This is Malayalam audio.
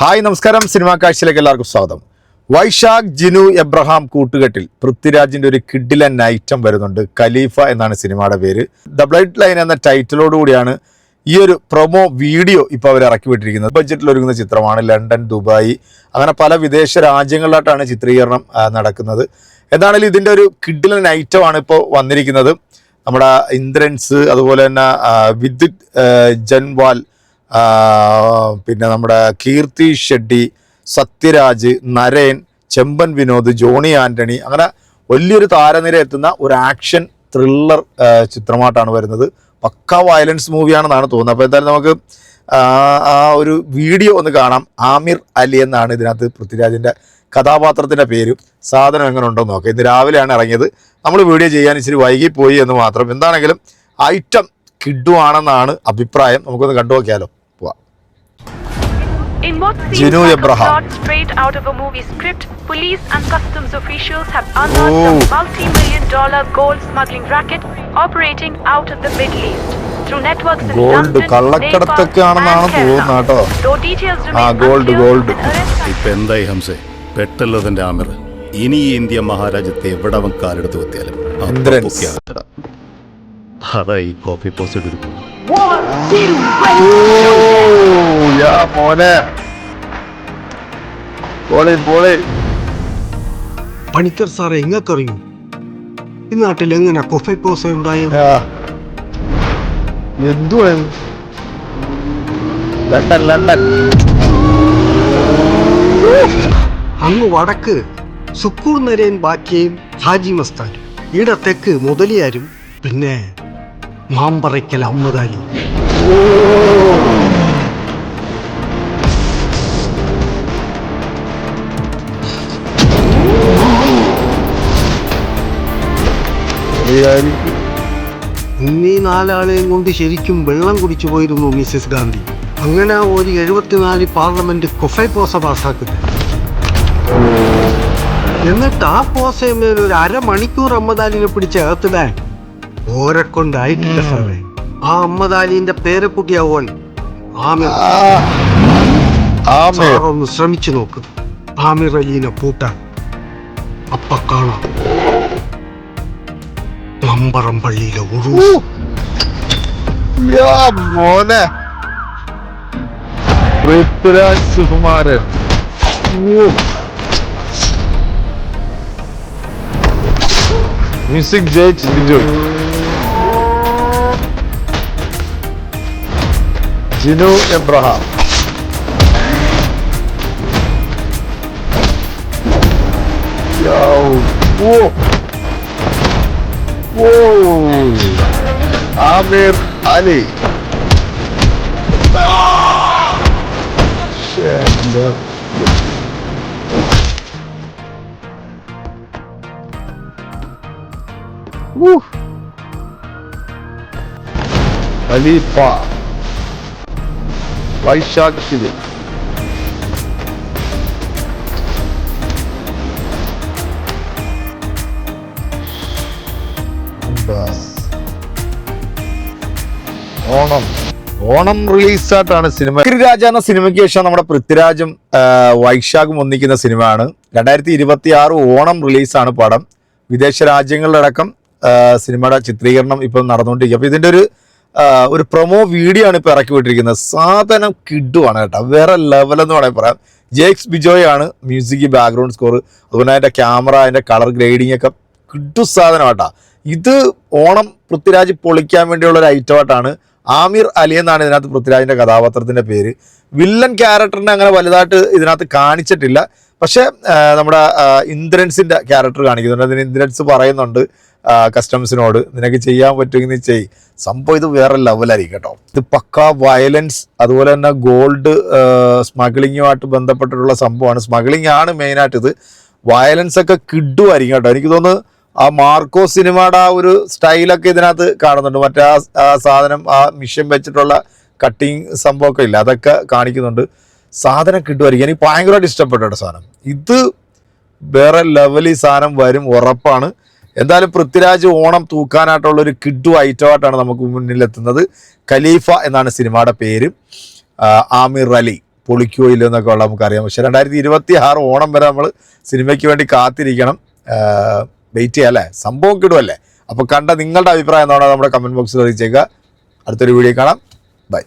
ഹായ് നമസ്കാരം. സിനിമാ കാഴ്ചയിലേക്ക് എല്ലാവർക്കും സ്വാഗതം. വൈശാഖ് ജിനു എബ്രഹാം കൂട്ടുകെട്ടിൽ പൃഥ്വിരാജിന്റെ ഒരു കിഡിലൻ ഐറ്റം വരുന്നുണ്ട്. ഖലീഫ എന്നാണ് സിനിമയുടെ പേര്. ദ ബ്ലഡ് ലൈൻ എന്ന ടൈറ്റിലോട് കൂടിയാണ് ഈ ഒരു പ്രൊമോ വീഡിയോ ഇപ്പോൾ അവർ ഇറക്കി വിട്ടിരിക്കുന്നത്. ബഡ്ജറ്റിൽ ഒരുങ്ങുന്ന ചിത്രമാണ്. ലണ്ടൻ ദുബായ് അങ്ങനെ പല വിദേശ രാജ്യങ്ങളിലായിട്ടാണ് ചിത്രീകരണം നടക്കുന്നത്. എന്താണെങ്കിലും ഇതിന്റെ ഒരു കിഡിലൻ ഐറ്റമാണ് ഇപ്പോൾ വന്നിരിക്കുന്നത്. നമ്മുടെ ഇന്ദ്രൻസ് അതുപോലെ തന്നെ വിദ്യുത് ജൻവാൽ പിന്നെ നമ്മുടെ കീർത്തി ഷെഡ്ഡി സത്യരാജ് നരേൻ ചെമ്പൻ വിനോദ് ജോണി ആന്റണി അങ്ങനെ വലിയൊരു താരനിര എത്തുന്ന ഒരു ആക്ഷൻ ത്രില്ലർ ചിത്രമായിട്ടാണ് വരുന്നത്. പക്ക വയലൻസ് മൂവിയാണെന്നാണ് തോന്നുന്നത്. അപ്പോൾ എന്തായാലും നമുക്ക് ആ, ഒരു വീഡിയോ ഒന്ന് കാണാം. ആമിർ അലി എന്നാണ് ഇതിനകത്ത് പൃഥ്വിരാജിന്റെ കഥാപാത്രത്തിന്റെ പേര്. സാധനം എങ്ങനെ ഉണ്ടോ നോക്കാം. ഇന്ന് രാവിലെയാണ് ഇറങ്ങിയത്. നമ്മൾ വീഡിയോ ചെയ്യാൻ ഇച്ചിരി വൈകിപ്പോയി എന്ന് മാത്രം. എന്താണെങ്കിലും ഐറ്റം കിഡുവാണെന്നാണ് അഭിപ്രായം. നമുക്കൊന്ന് കണ്ടു നോക്കിയാലോ. In what seems Gino like Abraham. a plot straight out of a movie script, police and customs officials have unearthed Oh. a multi-million dollar gold smuggling racket operating out of the Middle East through networks in Gold കള്ളക്കടത്തൊക്കെ ആണെന്നാണ് തോന്നുന്നത് കേട്ടോ. ആ, ഗോൾഡ് has ഇപ്പൊ എന്തായി ഹംസേ പെട്ടല്ലോ തന്റെ ആമിർ ഇനി ഇന്ത്യ മഹാരാജ്യത്തെ എവിടെ അവൻ കാലെടുത്ത് കുത്തിയാലും അതായി കോഫി പോസ്റ്റ് ഒരു മോനെ. Poly poly. പണിക്കർ സാറെ എങ്ങക്കറിയും ഈ നാട്ടിൽ എങ്ങനെ എന്തുവാണ് ലണ്ടൻ ലണ്ടൻ അങ്ങ് വടക്ക് സുക്കൂർ നരേൻ ബാക്കിയും ഹാജി മസ്താനും ഇട തെക്ക് മുതലിയാരും പിന്നെ മാമ്പറയ്ക്കൽ അമ്മദാലി ഇന്നീ നാലാളെയും കൊണ്ട് ശരിക്കും വെള്ളം കുടിച്ചു പോയിരുന്നു മിസ്സിസ് ഗാന്ധി. അങ്ങനെ ഒരു എഴുപത്തിനാല് പാർലമെന്റ് കൊഫൈ പോസ പാസ്സാക്കുന്നത് എന്നിട്ട് ആ പോസയിൽ ഒരു അരമണിക്കൂർ അമ്മദാലിനെ പിടിച്ച് അകത്തിടാൻ ഓരെ കൊണ്ടായിട്ടില്ല സാറേ. ആ അമ്മദാലിന്റെ പേരക്കുട്ടിയാവോൻ ആമിർ. ഒന്ന് ശ്രമിച്ചു നോക്ക്. ആമിർ അലീനെ പൂട്ടാൻ. അപ്പ കാണാം മമ്പറം പള്ളിയിലെ ഉറു യാ മോനെ പൃഥ്വിരാജ് സുകുമാരൻ മ്യൂസിക് ജയിച്ച് Bijoy Jinu Abraham Yo, whoa. Whoa. Amir Ali. Woo. Ali Pa. Why shark did it? Onam. Onam റിലീസായിട്ടാണ് സിനിമ. പൃഥ്വിരാജ എന്ന സിനിമയ്ക്ക് ശേഷം നമ്മുടെ പൃഥ്വിരാജും വൈശാഖും ഒന്നിക്കുന്ന സിനിമയാണ്. രണ്ടായിരത്തി ഇരുപത്തി ആറ് ഓണം റിലീസാണ് പടം. വിദേശ രാജ്യങ്ങളിലടക്കം സിനിമയുടെ ചിത്രീകരണം ഇപ്പം നടന്നുകൊണ്ടിരിക്കുക അപ്പോൾ ഇതിന്റെ ഒരു ഒരു പ്രൊമോ വീഡിയോ ആണ് ഇപ്പോൾ ഇറക്കി വിട്ടിരിക്കുന്നത് സാധനം കിഡുവാണ് കേട്ടോ. വേറെ ലെവൽ എന്ന് വേണമെങ്കിൽ പറയാം. ജേക്സ് ബിജോയാണ് മ്യൂസിക് ബാക്ക്ഗ്രൗണ്ട് സ്കോർ അതുപോലെ അതിന്റെ ക്യാമറ അതിന്റെ കളർ ഗ്രേഡിംഗ് ഒക്കെ കിഡു സാധനം കേട്ടോ. ഇത് ഓണം പൃഥ്വിരാജ് പൊളിക്കാൻ വേണ്ടിയുള്ള ഒരു ഐറ്റമായിട്ടാണ് ആമിർ അലി എന്നാണ് ഇതിനകത്ത് പൃഥ്വിരാജിന്റെ കഥാപാത്രത്തിന്റെ പേര്. വില്ലൻ ക്യാരക്ടറിനെ അങ്ങനെ വലുതായിട്ട് ഇതിനകത്ത് കാണിച്ചിട്ടില്ല. പക്ഷേ നമ്മുടെ ഇന്ദ്രൻസിന്റെ ക്യാരക്ടർ കാണിക്കുന്നുണ്ട്. അതിന് ഇന്ദ്രൻസ് പറയുന്നുണ്ട് കസ്റ്റംസിനോട് നിനക്ക് ചെയ്യാൻ പറ്റുമെങ്കിൽ നീ ചെയ്. സംഭവം ഇത് വേറെ ലെവലായിരിക്കും കേട്ടോ. ഇത് പക്ക വയലൻസ് അതുപോലെ തന്നെ ഗോൾഡ് സ്മഗ്ലിങ്ങുമായിട്ട് ബന്ധപ്പെട്ടിട്ടുള്ള സംഭവമാണ്. സ്മഗ്ലിംഗ് ആണ് മെയിനായിട്ട് ഇത്. വയലൻസ് ഒക്കെ കിഡുമായിരിക്കും കേട്ടോ. എനിക്ക് തോന്നുന്നു ആ മാർക്കോ സിനിമയുടെ ആ ഒരു സ്റ്റൈലൊക്കെ ഇതിനകത്ത് കാണുന്നുണ്ട്. മറ്റേ ആ സാധനം ആ മിഷൻ വെച്ചിട്ടുള്ള കട്ടിങ് സംഭവമൊക്കെ ഇല്ല? അതൊക്കെ കാണിക്കുന്നുണ്ട്. സാധനം കിട്ടുമായിരിക്കും. എനിക്ക് ഭയങ്കരമായിട്ട് ഇഷ്ടപ്പെട്ട സാധനം. ഇത് വേറെ ലെവലിൽ സാധനം വരും ഉറപ്പാണ്. എന്തായാലും പൃഥ്വിരാജ് ഓണം തൂക്കാനായിട്ടുള്ള ഒരു കിഡു ഐറ്റമായിട്ടാണ് നമുക്ക് മുന്നിലെത്തുന്നത്. ഖലീഫ എന്നാണ് സിനിമയുടെ പേര്. ആമിർ അലി പൊളിക്കോ ഇല്ലോ എന്നൊക്കെ ഉള്ള നമുക്കറിയാം. പക്ഷേ രണ്ടായിരത്തി ഇരുപത്തി ആറ് ഓണം വരെ നമ്മൾ സിനിമയ്ക്ക് വേണ്ടി കാത്തിരിക്കണം. വെയിറ്റ് ചെയ്യാം അല്ലേ? സംഭവം കിടുമല്ലേ അപ്പോൾ കണ്ട നിങ്ങളുടെ അഭിപ്രായം എന്താണോ നമ്മുടെ കമന്റ് ബോക്സിൽ അറിയിച്ചേക്കുക. അടുത്തൊരു വീഡിയോ കാണാം. ബൈ